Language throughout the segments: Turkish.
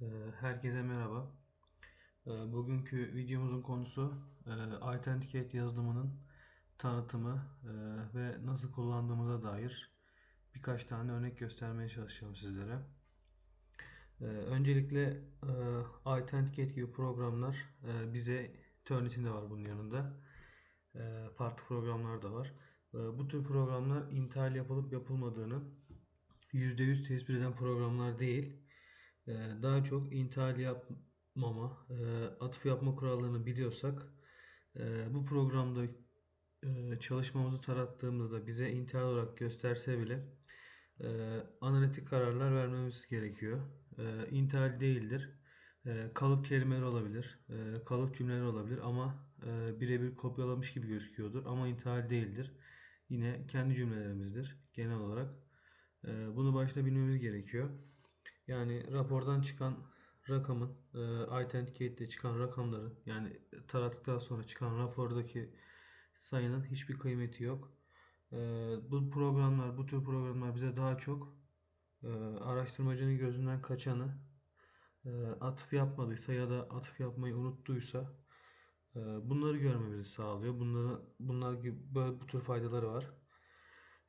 Ee, Herkese merhaba. Ee, Bugünkü videomuzun konusu e, Authenticate yazılımının tanıtımı e, ve nasıl kullandığımıza dair birkaç tane örnek göstermeye çalışacağım sizlere. Ee, Öncelikle e, Authenticate gibi programlar bize Turnitin de var bunun yanında. Farklı programlar da var. Bu tür programlar intihal yapılıp yapılmadığını %100 tespit eden programlar değil. Ee, daha çok intihal yapmama, e, atıf yapma kurallarını biliyorsak e, bu programda e, çalışmamızı tarattığımızda bize intihal olarak gösterse bile analitik kararlar vermemiz gerekiyor. İntihal değildir. Kalıp kelimeler olabilir, kalıp cümleler olabilir ama birebir kopyalamış gibi gözüküyordur ama intihal değildir. Yine kendi cümlelerimizdir genel olarak. Bunu başta bilmemiz gerekiyor. Yani rapordan çıkan rakamın e, Authenticate'de çıkan rakamların yani tarattıktan sonra çıkan rapordaki sayının hiçbir kıymeti yok. E, bu programlar, bu tür programlar bize daha çok e, araştırmacının gözünden kaçanı e, atıf yapmadıysa ya da atıf yapmayı unuttuysa e, bunları görmemizi sağlıyor. Bunları, bunlar gibi böyle bu tür faydaları var.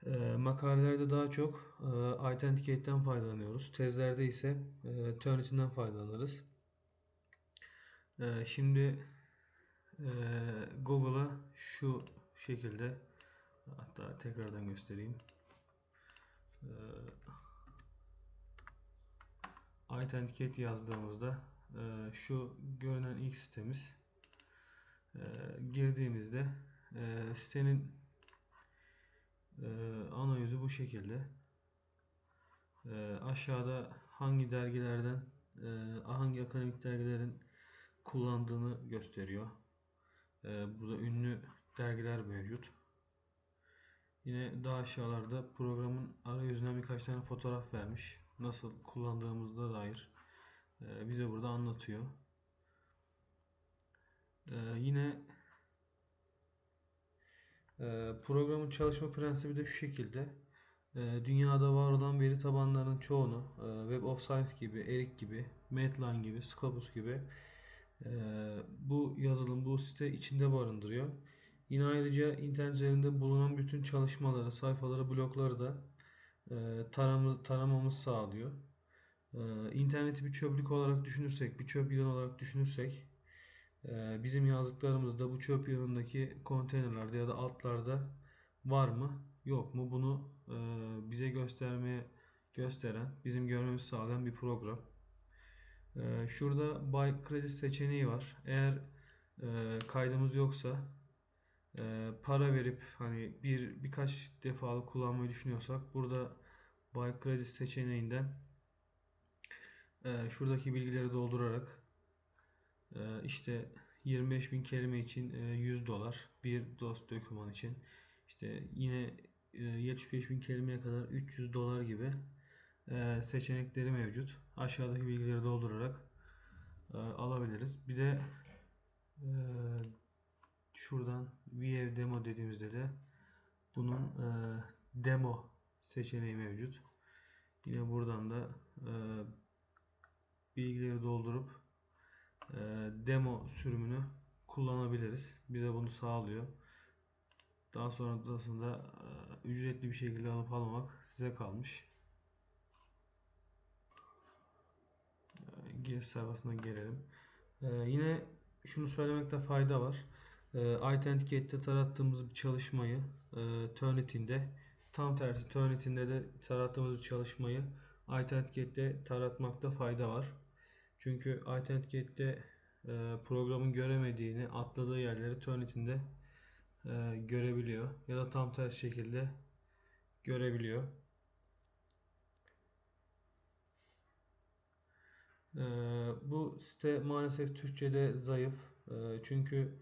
E, makalelerde daha çok e, Authenticate'den faydalanıyoruz. Tezlerde ise e, Turnitin'den faydalanırız. E, şimdi e, Google'a şu şekilde hatta tekrardan göstereyim. E, Authenticate yazdığımızda şu görünen ilk sitemiz e, girdiğimizde e, sitenin ee, ana yüzü bu şekilde. Ee, aşağıda hangi dergilerden, e, hangi akademik dergilerin kullandığını gösteriyor. Ee, burada ünlü dergiler mevcut. Yine daha aşağılarda programın arayüzüne birkaç tane fotoğraf vermiş. Nasıl kullandığımızda dair e, bize burada anlatıyor. Yine ee, programın çalışma prensibi de şu şekilde. Ee, dünyada var olan veri tabanlarının çoğunu e, Web of Science gibi, Eric gibi, Medline gibi, Scopus gibi e, bu yazılım, bu site içinde barındırıyor. Yine ayrıca internet üzerinde bulunan bütün çalışmaları, sayfaları, blokları da e, taramız, taramamız sağlıyor. İnterneti bir çöplük olarak düşünürsek, bir çöp yığını olarak düşünürsek ee, bizim yazdıklarımızda bu çöp yanındaki konteynerlerde ya da altlarda var mı yok mu bunu e, bize göstermeye gösteren bizim görmemizi sağlayan bir program. Ee, şurada buy credit seçeneği var. Eğer e, kaydımız yoksa e, para verip hani bir birkaç defalı kullanmayı düşünüyorsak burada buy credit seçeneğinden şuradaki bilgileri doldurarak ee, işte 25 bin kelime için 100 e, dolar bir dost doküman için işte yine 75 e, bin kelimeye kadar 300 dolar gibi e, seçenekleri mevcut. Aşağıdaki bilgileri doldurarak alabiliriz. Bir de şuradan View Demo dediğimizde de bunun demo seçeneği mevcut. Yine buradan da bilgileri doldurup ee, demo sürümünü kullanabiliriz. Bize bunu sağlıyor. Daha sonrasında e, ücretli bir şekilde alıp almamak size kalmış. Ee, giriş sayfasına gelelim. Yine şunu söylemekte fayda var. Authenticate'de tarattığımız bir çalışmayı e, Turnitin'de tam tersi Turnitin'de de tarattığımız bir çalışmayı Authenticate'de taratmakta fayda var. Çünkü Authenticate'de e, programın göremediğini atladığı yerleri Turnitin'de e, görebiliyor. Ya da tam tersi şekilde görebiliyor. E, bu site maalesef Türkçe'de zayıf. E, çünkü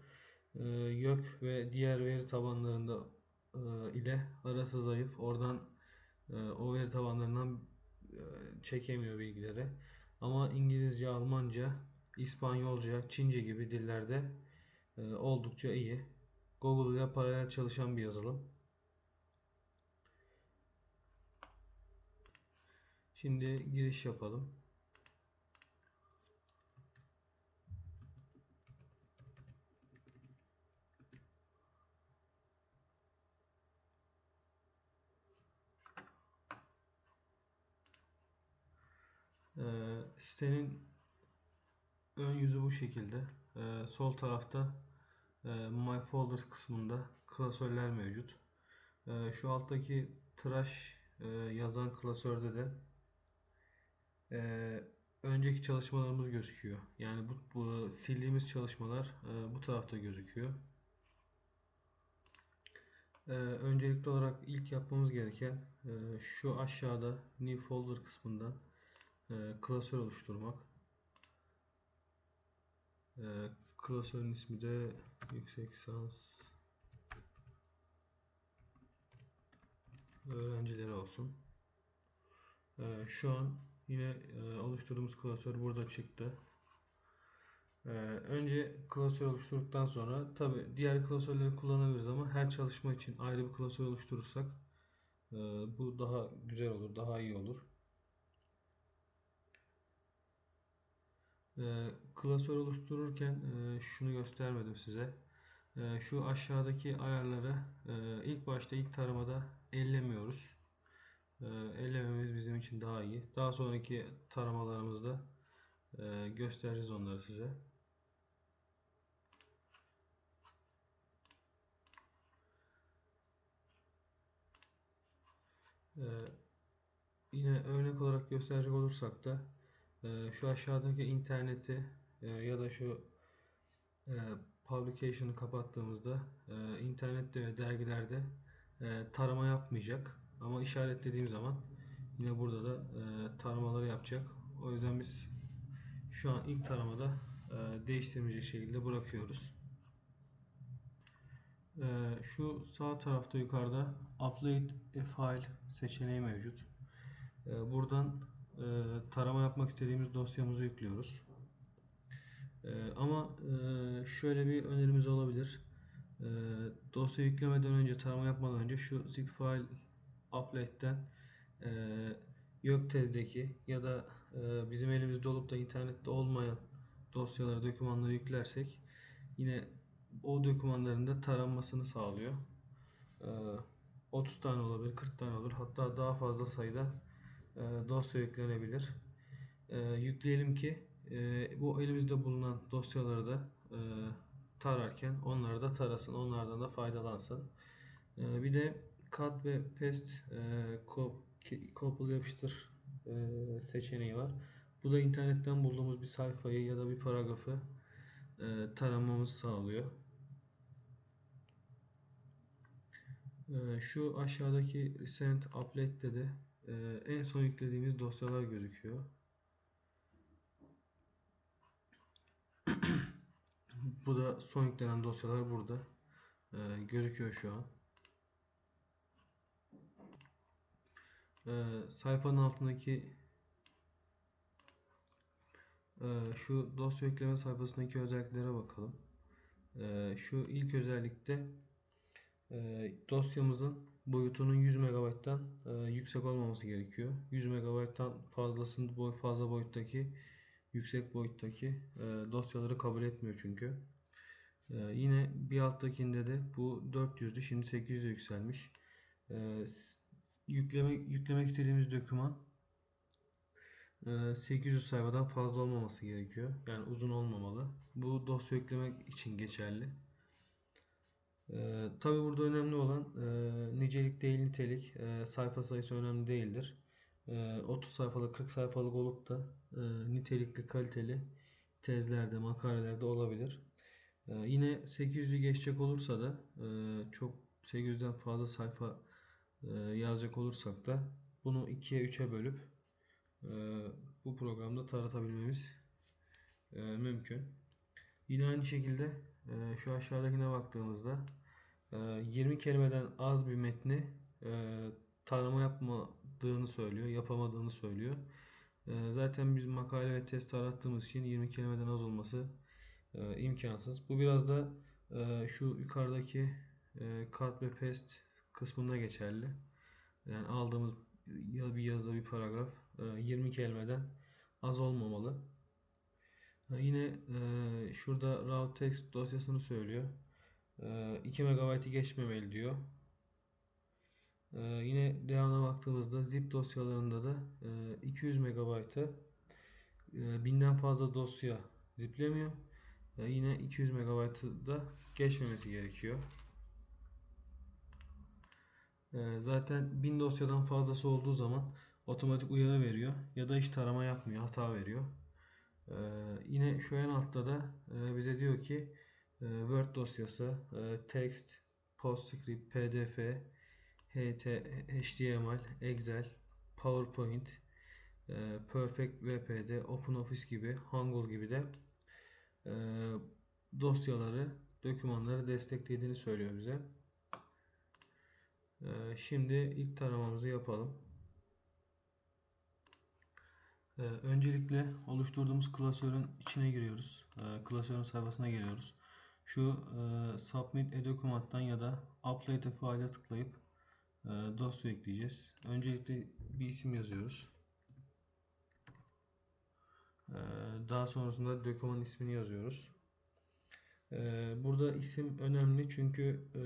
e, YÖK ve diğer veri tabanlarında e, ile arası zayıf. Oradan e, o veri tabanlarından e, çekemiyor bilgileri. Ama İngilizce, Almanca, İspanyolca, Çince gibi dillerde e, oldukça iyi. Google ile paralel çalışan bir yazılım. Şimdi giriş yapalım. Ee, sitenin ön yüzü bu şekilde. Ee, sol tarafta e, My Folders kısmında klasörler mevcut. Ee, şu alttaki tıraş e, yazan klasörde de e, önceki çalışmalarımız gözüküyor. Yani bu, bu sildiğimiz çalışmalar e, bu tarafta gözüküyor. E, öncelikli olarak ilk yapmamız gereken e, şu aşağıda New Folder kısmında e, klasör oluşturmak. E, klasörün ismi de yüksek lisans öğrencileri olsun. E, şu an yine e, oluşturduğumuz klasör burada çıktı. E, önce klasör oluşturduktan sonra tabi diğer klasörleri kullanabiliriz ama her çalışma için ayrı bir klasör oluşturursak e, bu daha güzel olur, daha iyi olur. E, klasör oluştururken e, şunu göstermedim size. E, şu aşağıdaki ayarları e, ilk başta ilk taramada ellemiyoruz. E, ellememiz bizim için daha iyi. Daha sonraki taramalarımızda e, göstereceğiz onları size. Yine örnek olarak gösterecek olursak da e, şu aşağıdaki interneti e, ya da şu e, publication'ı kapattığımızda e, internette ve dergilerde e, tarama yapmayacak. Ama işaretlediğim zaman yine burada da taramaları yapacak. O yüzden biz şu an ilk taramada e, değiştirmeyecek şekilde bırakıyoruz. Şu sağ tarafta yukarıda Upload a File seçeneği mevcut. Buradan e, tarama yapmak istediğimiz dosyamızı yüklüyoruz. E, ama e, şöyle bir önerimiz olabilir. E, dosya yüklemeden önce, tarama yapmadan önce şu zip file upload'den e, YÖKTEZ'deki ya da e, bizim elimizde olup da internette olmayan dosyaları, dokümanları yüklersek yine o dokümanların da taranmasını sağlıyor. E, 30 tane olabilir, 40 tane olur. Hatta daha fazla sayıda dosya yüklenebilir. E, yükleyelim ki e, bu elimizde bulunan dosyaları da e, tararken onları da tarasın, onlardan da faydalansın. E, bir de cut ve paste e, copy yapıştır e, seçeneği var. Bu da internetten bulduğumuz bir sayfayı ya da bir paragrafı e, taramamızı sağlıyor. E, şu aşağıdaki recent update'de de e, en son yüklediğimiz dosyalar gözüküyor. Bu da son yüklenen dosyalar burada e, gözüküyor şu an. e, sayfanın altındaki e, şu dosya yükleme sayfasındaki özelliklere bakalım. E, şu ilk özellikte e, dosyamızın boyutunun 100 MB'dan e, yüksek olmaması gerekiyor. 100 MB'dan fazlasını boy fazla boyuttaki yüksek boyuttaki e, dosyaları kabul etmiyor çünkü. E, yine bir alttakinde de bu 400'dü şimdi 800'e yükselmiş. E, yükleme, yüklemek istediğimiz doküman 800 e, sayfadan fazla olmaması gerekiyor. Yani uzun olmamalı. Bu dosya yüklemek için geçerli. Ee, Tabi burada önemli olan e, nicelik değil nitelik. E, sayfa sayısı önemli değildir. E, 30 sayfalık 40 sayfalık olup da e, nitelikli kaliteli tezlerde makalelerde olabilir. E, yine 800'ü geçecek olursa da e, çok 800'den fazla sayfa e, yazacak olursak da bunu 2'ye 3'e bölüp e, bu programda taratabilmemiz e, mümkün. Yine aynı şekilde şu aşağıdakine baktığımızda 20 kelimeden az bir metni tarama yapmadığını söylüyor, yapamadığını söylüyor. Zaten biz makale ve test arattığımız için 20 kelimeden az olması imkansız. Bu biraz da şu yukarıdaki cut ve paste kısmında geçerli. Yani aldığımız ya bir yazı bir paragraf 20 e, kelimeden az olmamalı. E, yine e, şurada raw text dosyasını söylüyor. 2 MB'ı geçmemeli diyor. Yine devamına baktığımızda zip dosyalarında da 200 MB'ı e, binden fazla dosya ziplemiyor. E, yine 200 MB'ı da geçmemesi gerekiyor. Zaten 1000 dosyadan fazlası olduğu zaman otomatik uyarı veriyor ya da hiç tarama yapmıyor, hata veriyor. Yine şu en altta da e, bize diyor ki Word dosyası, e, text, PostScript, PDF, HT, HTML, Excel, PowerPoint, e, Perfect WPD, OpenOffice gibi, Hangul gibi de e, dosyaları, dokümanları desteklediğini söylüyor bize. Şimdi ilk taramamızı yapalım. Öncelikle oluşturduğumuz klasörün içine giriyoruz. Klasörün sayfasına geliyoruz. Şu e, Submit a Document'tan ya da Upload a File'a tıklayıp e, dosya ekleyeceğiz. Öncelikle bir isim yazıyoruz. E, daha sonrasında doküman ismini yazıyoruz. E, burada isim önemli çünkü e,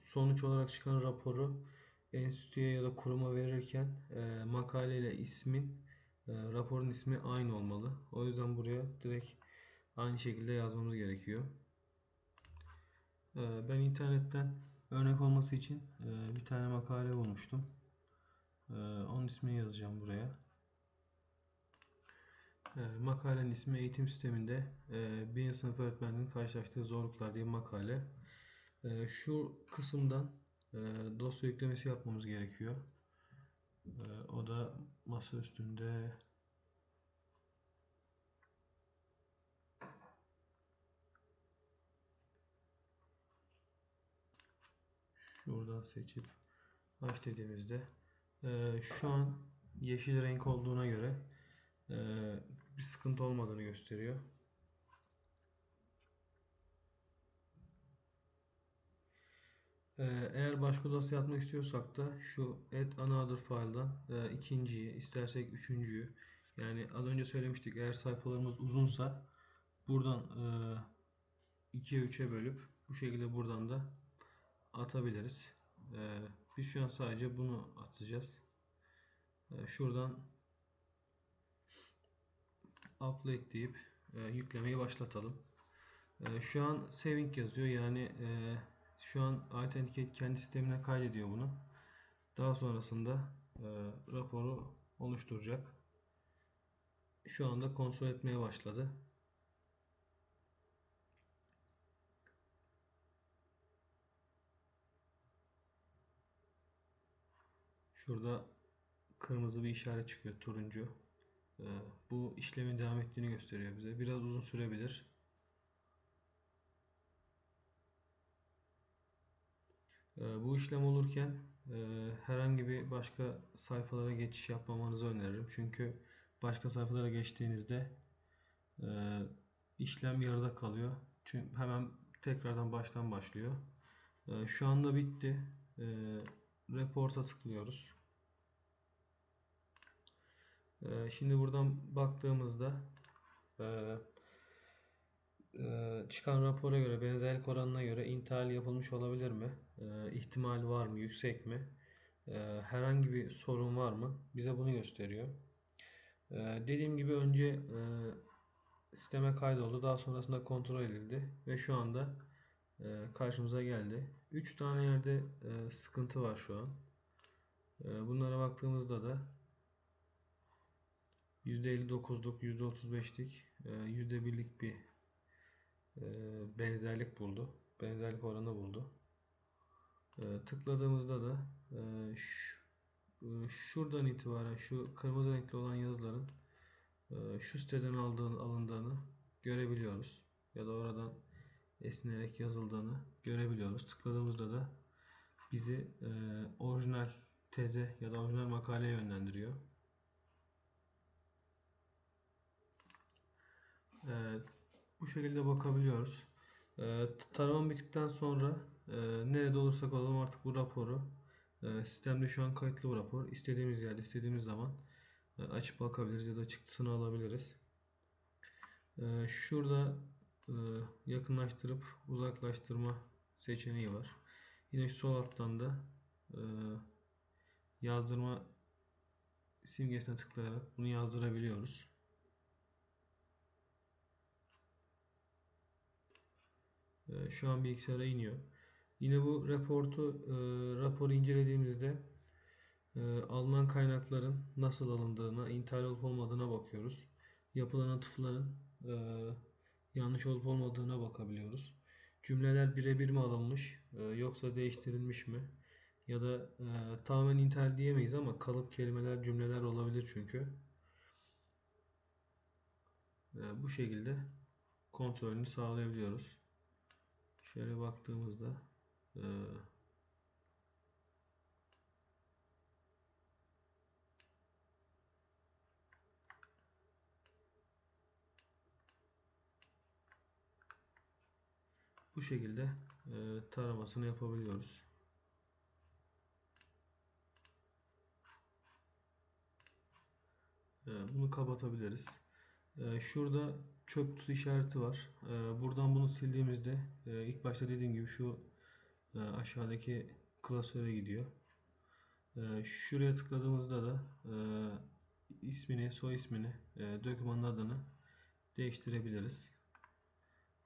sonuç olarak çıkan raporu enstitüye ya da kuruma verirken e, makale ile ismin e, raporun ismi aynı olmalı. O yüzden buraya direkt aynı şekilde yazmamız gerekiyor. E, ben internetten örnek olması için e, bir tane makale bulmuştum. E, onun ismini yazacağım buraya. E, makalenin ismi eğitim sisteminde e, birinci sınıf öğretmeninin karşılaştığı zorluklar diye makale. Şu kısımdan e, dosya yüklemesi yapmamız gerekiyor. O da masa üstünde şuradan seçip aç dediğimizde e, şu an yeşil renk olduğuna göre e, bir sıkıntı olmadığını gösteriyor. Ee, eğer başka dosya atmak istiyorsak da şu add another file'dan e, ikinciyi, istersek üçüncüyü yani az önce söylemiştik eğer sayfalarımız uzunsa buradan e, 2'ye 3'e bölüp bu şekilde buradan da atabiliriz. E, biz şu an sadece bunu atacağız. E, şuradan upload deyip e, yüklemeyi başlatalım. E, şu an saving yazıyor yani e, şu an Authenticate kendi sistemine kaydediyor bunu. Daha sonrasında e, raporu oluşturacak. Şu anda kontrol etmeye başladı. Şurada kırmızı bir işaret çıkıyor turuncu. E, bu işlemin devam ettiğini gösteriyor bize. Biraz uzun sürebilir. Ee, bu işlem olurken e, herhangi bir başka sayfalara geçiş yapmamanızı öneririm. Çünkü başka sayfalara geçtiğinizde e, işlem yarıda kalıyor. Çünkü hemen tekrardan baştan başlıyor. E, şu anda bitti. Report'a tıklıyoruz. Şimdi buradan baktığımızda ee, çıkan rapora göre benzerlik oranına göre intihal yapılmış olabilir mi? Ee, ihtimal var mı? Yüksek mi? Ee, herhangi bir sorun var mı? Bize bunu gösteriyor. Dediğim gibi önce e, sisteme kaydoldu. Daha sonrasında kontrol edildi. Ve şu anda e, karşımıza geldi. 3 tane yerde e, sıkıntı var şu an. Bunlara baktığımızda da %59'luk, %35'lik, %1'lik bir e, benzerlik buldu. Benzerlik oranı buldu. E, tıkladığımızda da e, şuradan itibaren şu kırmızı renkli olan yazıların şu siteden aldığın, alındığını görebiliyoruz. Ya da oradan esnerek yazıldığını görebiliyoruz. Tıkladığımızda da bizi orijinal teze ya da orijinal makaleye yönlendiriyor. Evet, bu şekilde bakabiliyoruz. E, tarama bittikten sonra e, nerede olursak olalım artık bu raporu e, sistemde şu an kayıtlı bu rapor. İstediğimiz yerde istediğimiz zaman e, açıp bakabiliriz ya da çıktısını alabiliriz. E, şurada e, yakınlaştırıp uzaklaştırma seçeneği var. Yine şu sol alttan da e, yazdırma simgesine tıklayarak bunu yazdırabiliyoruz. E, şu an bilgisayara iniyor. Yine bu raportu e, raporu incelediğimizde e, alınan kaynakların nasıl alındığına, intihal olup olmadığına bakıyoruz. Yapılan atıfların e, yanlış olup olmadığına bakabiliyoruz. Cümleler birebir mi alınmış e, yoksa değiştirilmiş mi? Ya da e, tamamen intihal diyemeyiz ama kalıp kelimeler, cümleler olabilir çünkü. E, bu şekilde kontrolünü sağlayabiliyoruz. Şöyle baktığımızda e, bu şekilde e, taramasını yapabiliyoruz. E, bunu kapatabiliriz. E, şurada çöp kutusu işareti var. E, buradan bunu sildiğimizde e, ilk başta dediğim gibi şu e, aşağıdaki klasöre gidiyor. E, şuraya tıkladığımızda da e, ismini, soy ismini, e, dokümanın adını değiştirebiliriz.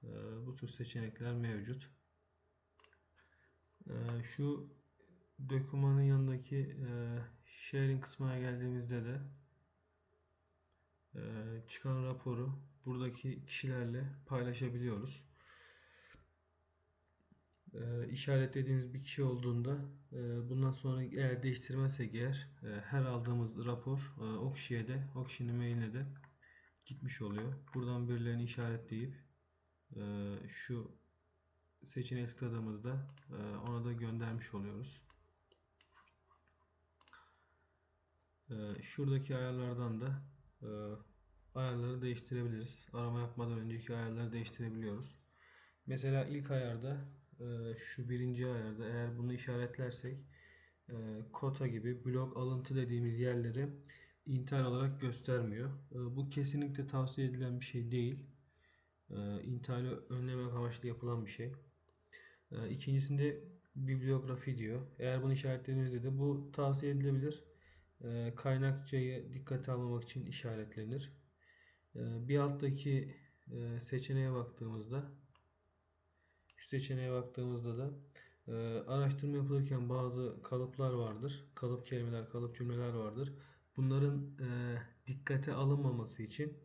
E, bu tür seçenekler mevcut. E, şu dokümanın yanındaki e, sharing kısmına geldiğimizde de e, çıkan raporu buradaki kişilerle paylaşabiliyoruz. E, işaretlediğimiz bir kişi olduğunda e, bundan sonra eğer değiştirmezsek eğer her aldığımız rapor o kişiye de o kişinin mailine de gitmiş oluyor. Buradan birilerini işaretleyip e, şu seçeneğe tıkladığımızda e, ona da göndermiş oluyoruz. E, şuradaki ayarlardan da e, ayarları değiştirebiliriz. Arama yapmadan önceki ayarları değiştirebiliyoruz. Mesela ilk ayarda e, şu birinci ayarda eğer bunu işaretlersek kota gibi blok alıntı dediğimiz yerleri intihal olarak göstermiyor. Bu kesinlikle tavsiye edilen bir şey değil. E, intihali önlemek amaçlı yapılan bir şey. E, ikincisinde bibliografi diyor. Eğer bunu işaretlediğimizde de bu tavsiye edilebilir. E, kaynakçayı dikkate almamak için işaretlenir. Bir alttaki e, seçeneğe baktığımızda şu seçeneğe baktığımızda da e, araştırma yapılırken bazı kalıplar vardır. Kalıp kelimeler, kalıp cümleler vardır. Bunların e, dikkate alınmaması için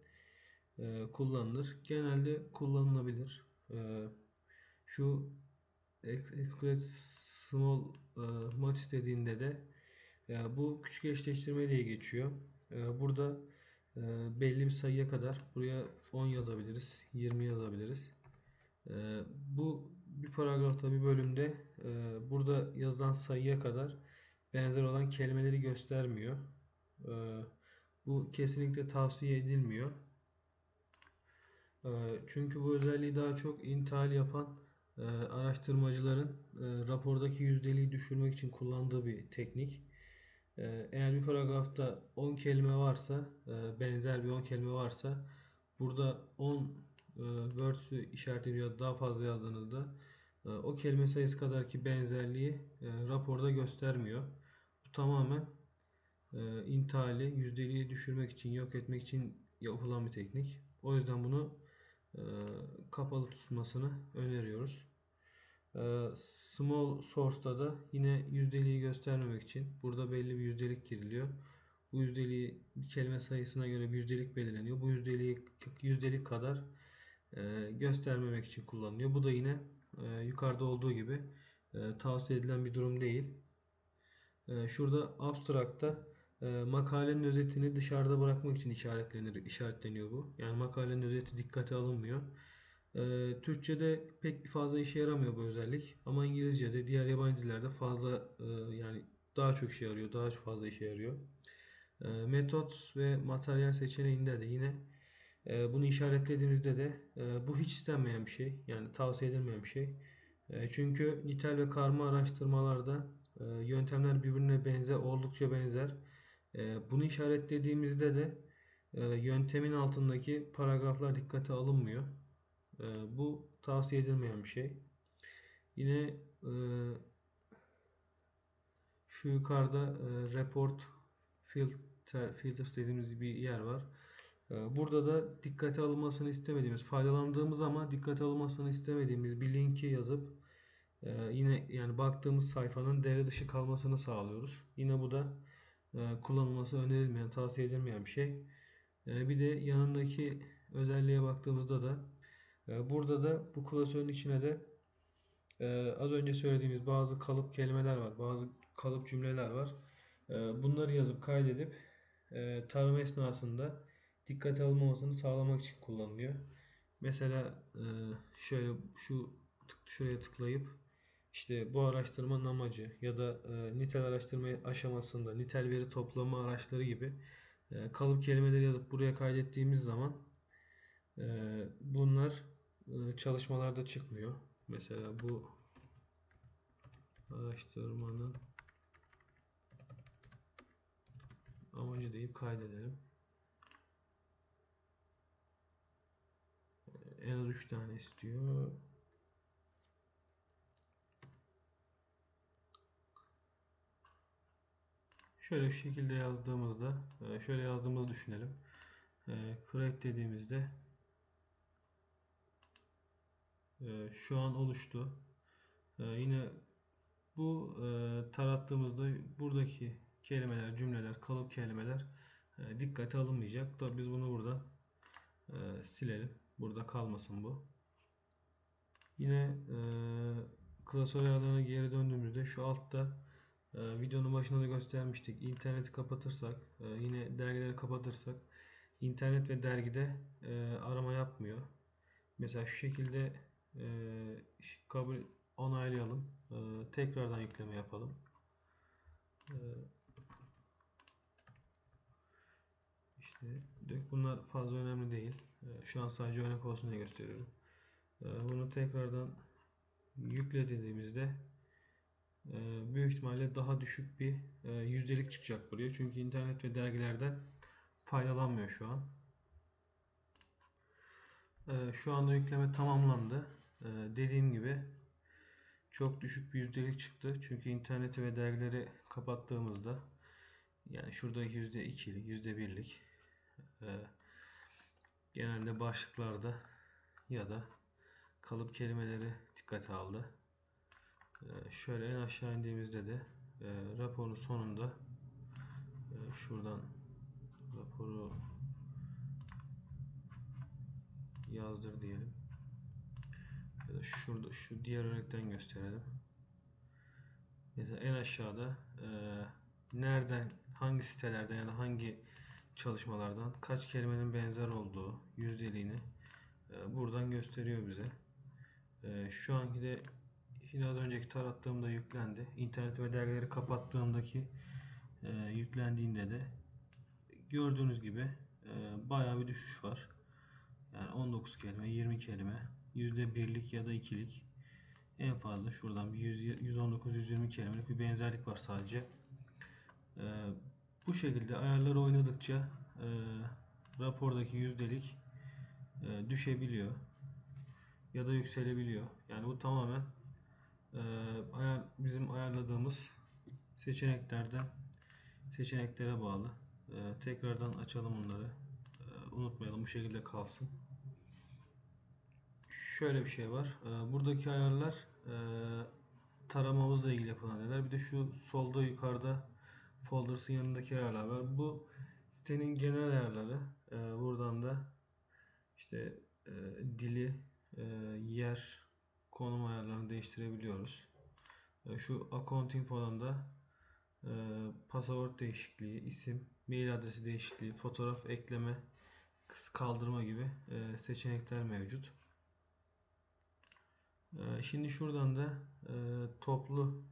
e, kullanılır. Genelde kullanılabilir. E, şu exclude small e, much istediğinde de e, bu küçük eşleştirme diye geçiyor. E, burada e, belli bir sayıya kadar buraya 10 yazabiliriz, 20 yazabiliriz. E, bu bir paragrafta bir bölümde e, burada yazılan sayıya kadar benzer olan kelimeleri göstermiyor. E, bu kesinlikle tavsiye edilmiyor. E, çünkü bu özelliği daha çok intihal yapan e, araştırmacıların e, rapordaki yüzdeliği düşürmek için kullandığı bir teknik. E, eğer bir paragrafta 10 kelime varsa, benzer bir 10 kelime varsa burada 10 e, words'ü işaretleniyor daha fazla yazdığınızda o kelime sayısı kadar ki benzerliği raporda göstermiyor. Bu tamamen intihali yüzdeliği düşürmek için, yok etmek için yapılan bir teknik. O yüzden bunu kapalı tutmasını öneriyoruz. E, small source'ta da yine yüzdeliği göstermemek için burada belli bir yüzdelik giriliyor. Bu yüzdeliği bir kelime sayısına göre bir yüzdelik belirleniyor. Bu yüzdeliği yüzdelik kadar e, göstermemek için kullanılıyor. Bu da yine e, yukarıda olduğu gibi e, tavsiye edilen bir durum değil. E, şurada abstract'ta e, makalenin özetini dışarıda bırakmak için işaretlenir, işaretleniyor bu. Yani makalenin özeti dikkate alınmıyor. E, Türkçe'de pek fazla işe yaramıyor bu özellik. Ama İngilizce'de, diğer yabancı dillerde fazla e, yani daha çok işe yarıyor, daha fazla işe yarıyor. E, metot ve materyal seçeneğinde de yine e, bunu işaretlediğimizde de e, bu hiç istenmeyen bir şey. Yani tavsiye edilmeyen bir şey. Çünkü nitel ve karma araştırmalarda yöntemler birbirine benzer, oldukça benzer. E, bunu işaretlediğimizde de e, yöntemin altındaki paragraflar dikkate alınmıyor. E, bu tavsiye edilmeyen bir şey. Yine e, şu yukarıda e, report filter filters dediğimiz bir yer var. Ee, Burada da dikkate alınmasını istemediğimiz, faydalandığımız ama dikkate alınmasını istemediğimiz bir linki yazıp yine yani baktığımız sayfanın devre dışı kalmasını sağlıyoruz. Yine bu da kullanılması önerilmeyen, tavsiye edilmeyen bir şey. E, Bir de yanındaki özelliğe baktığımızda da e, burada da bu klasörün içine de e, az önce söylediğimiz bazı kalıp kelimeler var, bazı kalıp cümleler var. E, Bunları yazıp kaydedip e, tarama esnasında dikkate alınmamasını sağlamak için kullanılıyor. Mesela e, şöyle şu şuraya tıklayıp işte bu araştırmanın amacı ya da e, nitel araştırma aşamasında nitel veri toplama araçları gibi e, kalıp kelimeleri yazıp buraya kaydettiğimiz zaman e, bunlar e, çalışmalarda çıkmıyor. Mesela bu araştırmanın amacı deyip kaydedelim. En az 3 tane istiyor. Şöyle şu şekilde yazdığımızda, e, şöyle yazdığımızı düşünelim. E, Create dediğimizde e, şu an oluştu. Yine bu tarattığımızda buradaki kelimeler, cümleler, kalıp kelimeler dikkate alınmayacak. Tabii biz bunu burada silelim. Burada kalmasın bu. Yine klasör ayarlarına geri döndüğümüzde şu altta e, videonun başında da göstermiştik. İnterneti kapatırsak, e, yine dergileri kapatırsak internet ve dergide e, arama yapmıyor. Mesela şu şekilde e, kabul onaylayalım. E, tekrardan yükleme yapalım. E, işte bunlar fazla önemli değil. E, şu an sadece örnek olsun diye gösteriyorum. E, bunu tekrardan yükle dediğimizde büyük ihtimalle daha düşük bir yüzdelik çıkacak buraya. Çünkü internet ve dergilerden faydalanmıyor şu an. Şu anda yükleme tamamlandı. Dediğim gibi çok düşük bir yüzdelik çıktı. Çünkü interneti ve dergileri kapattığımızda yani şurada %2'lik, %1'lik genelde başlıklarda ya da kalıp kelimeleri dikkate aldı. Ee, şöyle en aşağı indiğimizde de e, raporun sonunda e, şuradan raporu yazdır diyelim. Ya da şurada şu diğer örnekten gösterelim. Mesela en aşağıda e, nereden hangi sitelerden ya da hangi çalışmalardan kaç kelimenin benzer olduğu yüzdeliğini e, buradan gösteriyor bize. E, şu anki de yine az önceki tarattığımda yüklendi. İnternet ve dergileri kapattığımdaki e, yüklendiğinde de gördüğünüz gibi bayağı bir düşüş var. Yani 19 kelime, 20 kelime, %1'lik ya da 2'lik en fazla şuradan bir 119-120 kelimelik bir benzerlik var sadece. Bu şekilde ayarları oynadıkça e, rapordaki yüzdelik e, düşebiliyor ya da yükselebiliyor. Yani bu tamamen e, ayar, bizim ayarladığımız seçeneklerden seçeneklere bağlı. E, tekrardan açalım bunları. E, unutmayalım bu şekilde kalsın. Şöyle bir şey var. E, buradaki ayarlar e, taramamızla ilgili yapılan ayarlar. Bir de şu solda yukarıda folders'ın yanındaki ayarlar var. Bu sitenin genel ayarları. Ee, buradan da işte e, dili, e, yer, konum ayarlarını değiştirebiliyoruz. E, şu account info'dan da e, pasaport değişikliği, isim, mail adresi değişikliği, fotoğraf ekleme, kaldırma gibi e, seçenekler mevcut. E, şimdi şuradan da e, toplu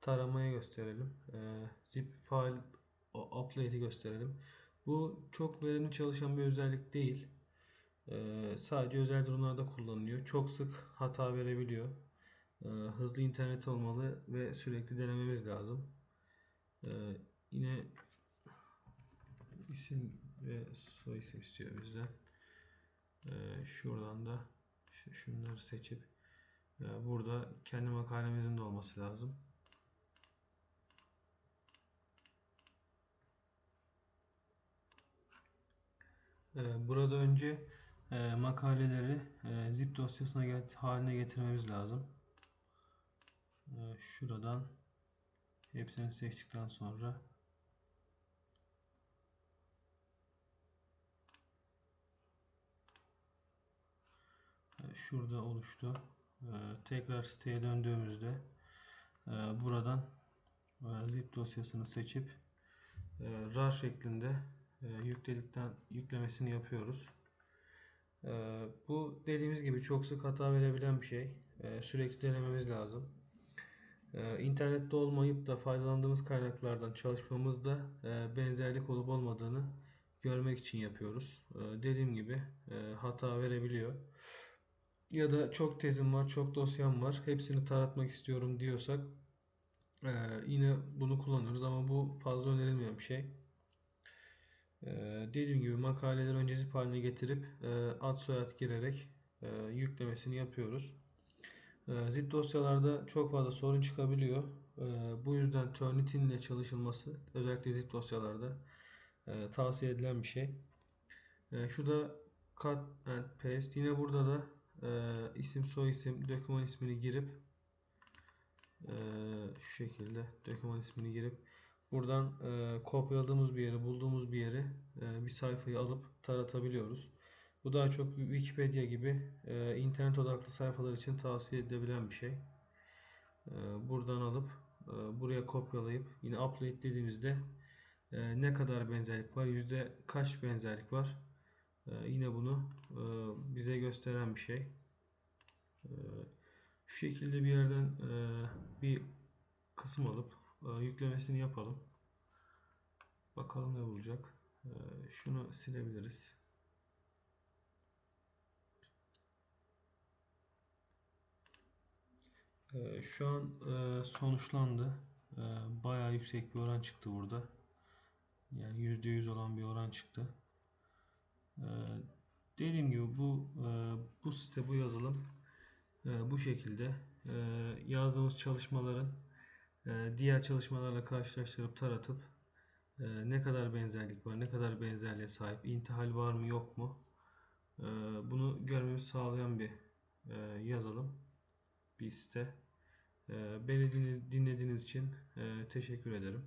taramayı gösterelim. E, zip file update'i gösterelim. Bu çok verimli çalışan bir özellik değil. E, sadece özel durumlarda kullanılıyor. Çok sık hata verebiliyor. E, hızlı internet olmalı ve sürekli denememiz lazım. E, yine isim ve soy isim istiyor bizden. E, şuradan da şunları seçip e, burada kendi makalemizin de olması lazım. Ee, Burada önce e, makaleleri e, zip dosyasına get- haline getirmemiz lazım. Ee, Şuradan hepsini seçtikten sonra e, şurada oluştu. Ee, Tekrar siteye döndüğümüzde e, buradan e, zip dosyasını seçip e, RAR şeklinde e, yükledikten yüklemesini yapıyoruz. E, bu dediğimiz gibi çok sık hata verebilen bir şey. E, sürekli denememiz lazım. E, internette olmayıp da faydalandığımız kaynaklardan çalışmamızda e, benzerlik olup olmadığını görmek için yapıyoruz. E, dediğim gibi e, hata verebiliyor. Ya da çok tezim var, çok dosyam var, hepsini taratmak istiyorum diyorsak e, yine bunu kullanıyoruz ama bu fazla önerilmeyen bir şey. Ee, dediğim gibi makaleleri önce zip haline getirip e, ad soyad girerek e, yüklemesini yapıyoruz. E, zip dosyalarda çok fazla sorun çıkabiliyor. E, bu yüzden Turnitin ile çalışılması özellikle zip dosyalarda tavsiye edilen bir şey. Şu da cut and paste. Yine burada da isim soy isim doküman ismini girip şu şekilde doküman ismini girip Buradan e, kopyaladığımız bir yeri, bulduğumuz bir yeri, e, bir sayfayı alıp taratabiliyoruz. Bu daha çok Wikipedia gibi e, internet odaklı sayfalar için tavsiye edilebilen bir şey. E, buradan alıp e, buraya kopyalayıp yine upload dediğimizde e, ne kadar benzerlik var, yüzde kaç benzerlik var. E, yine bunu e, bize gösteren bir şey. E, şu şekilde bir yerden e, bir kısım alıp yüklemesini yapalım. Bakalım ne olacak. E, şunu silebiliriz. E, şu an e, sonuçlandı. Bayağı yüksek bir oran çıktı burada. Yani %100 olan bir oran çıktı. Dediğim gibi bu e, bu site bu yazılım e, bu şekilde yazdığımız çalışmaların diğer çalışmalarla karşılaştırıp taratıp e, ne kadar benzerlik var, ne kadar benzerliğe sahip, intihal var mı yok mu e, bunu görmemizi sağlayan bir e, yazılım, bir site. E, beni dinlediğiniz için e, teşekkür ederim.